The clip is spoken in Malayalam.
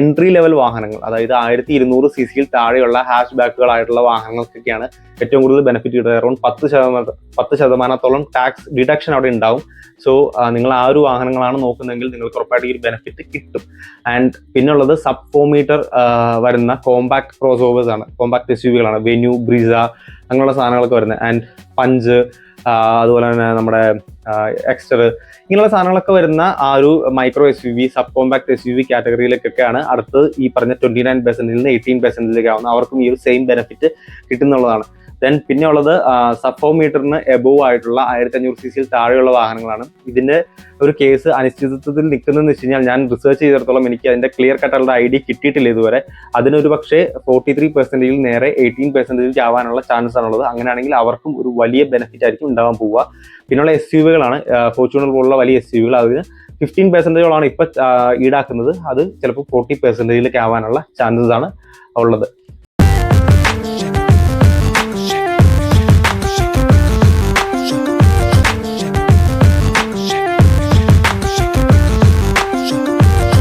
എൻട്രി ലെവൽ വാഹനങ്ങൾ അതായത് ആയിരത്തി ഇരുന്നൂറ് സി സിയിൽ താഴെയുള്ള ഹാഷ് ബാക്കുകളായിട്ടുള്ള വാഹനങ്ങൾക്കൊക്കെയാണ് ഏറ്റവും കൂടുതൽ ബെനിഫിറ്റ് കിട്ടുക. അറൗണ്ട് പത്ത് ശതമാനം പത്ത് ശതമാനത്തോളം ടാക്സ് ഡിഡക്ഷൻ അവിടെ ഉണ്ടാവും. സോ നിങ്ങൾ ആ ഒരു വാഹനങ്ങളാണ് നോക്കുന്നതെങ്കിൽ നിങ്ങൾക്ക് ഉറപ്പായിട്ട് ഈ ഒരു ബെനിഫിറ്റ് കിട്ടും. ആൻഡ് പിന്നുള്ളത് സബ് ഫോർ മീറ്റർ വരുന്ന കോമ്പാക്ട് ക്രോസ് ഓവേഴ്സ് ആണ് കോമ്പാക്ട് എസ് യു വികളാണ് വെന്യൂ ബ്രിസ അങ്ങനെയുള്ള സാധനങ്ങളൊക്കെ വരുന്നത്. ആൻഡ് പഞ്ച് അതുപോലെ തന്നെ നമ്മുടെ എക്സ്റ്റർ ഇങ്ങനെയുള്ള സാധനങ്ങളൊക്കെ വരുന്ന ആ ഒരു micro S U V sub compact S U V കാറ്റഗറിയിലേക്കൊക്കെയാണ് അടുത്ത് ഈ പറഞ്ഞ ട്വന്റി നയൻ പെർസെന്റിൽ നിന്ന് എയ്റ്റീൻ പെർസെന്റിലേക്ക് ആവുന്നത്. അവർക്കും ഈ ഒരു സെയിം ബെനിഫിറ്റ് കിട്ടുന്നുള്ളതാണ്. ദെൻ പിന്നെ ഉള്ളത് സഫോ മീറ്ററിന് എബോവ് ആയിട്ടുള്ള ആയിരത്തി അഞ്ഞൂറ് സി സിയിൽ താഴെയുള്ള വാഹനങ്ങളാണ്. ഇതിന്റെ ഒരു കേസ് അനിശ്ചിതത്വത്തിൽ നിൽക്കുന്നതെന്ന് വെച്ച് കഴിഞ്ഞാൽ ഞാൻ റിസർച്ച് ചെയ്തിടത്തോളം എനിക്ക് അതിന്റെ ക്ലിയർ കട്ടുള്ള ഐ ഡി കിട്ടിയിട്ടില്ല ഇതുവരെ. അതിനൊരു പക്ഷേ ഫോർട്ടി ത്രീ പെർസെന്റേജിൽ നേരെ എയ്റ്റീൻ പെർസെന്റേജ് ആവാനുള്ള ചാൻസ് ആണുള്ളത്. അങ്ങനെയാണെങ്കിൽ അവർക്കും ഒരു വലിയ ബെനിഫിറ്റ് ആയിരിക്കും ഉണ്ടാവാൻ പോവുക. പിന്നെയുള്ള എസ് യു വികളാണ് ഫോർച്യൂണർ പോലുള്ള വലിയ എസ് യു വികൾ അതിന് ഫിഫ്റ്റീൻ പെർസെന്റേജോളാണ് ഇപ്പൊ ഈടാക്കുന്നത്. അത് ചിലപ്പോൾ ഫോർട്ടി പെർസെന്റേജിലേക്ക് ആവാനുള്ള ചാൻസസ് ആണ് ഉള്ളത്.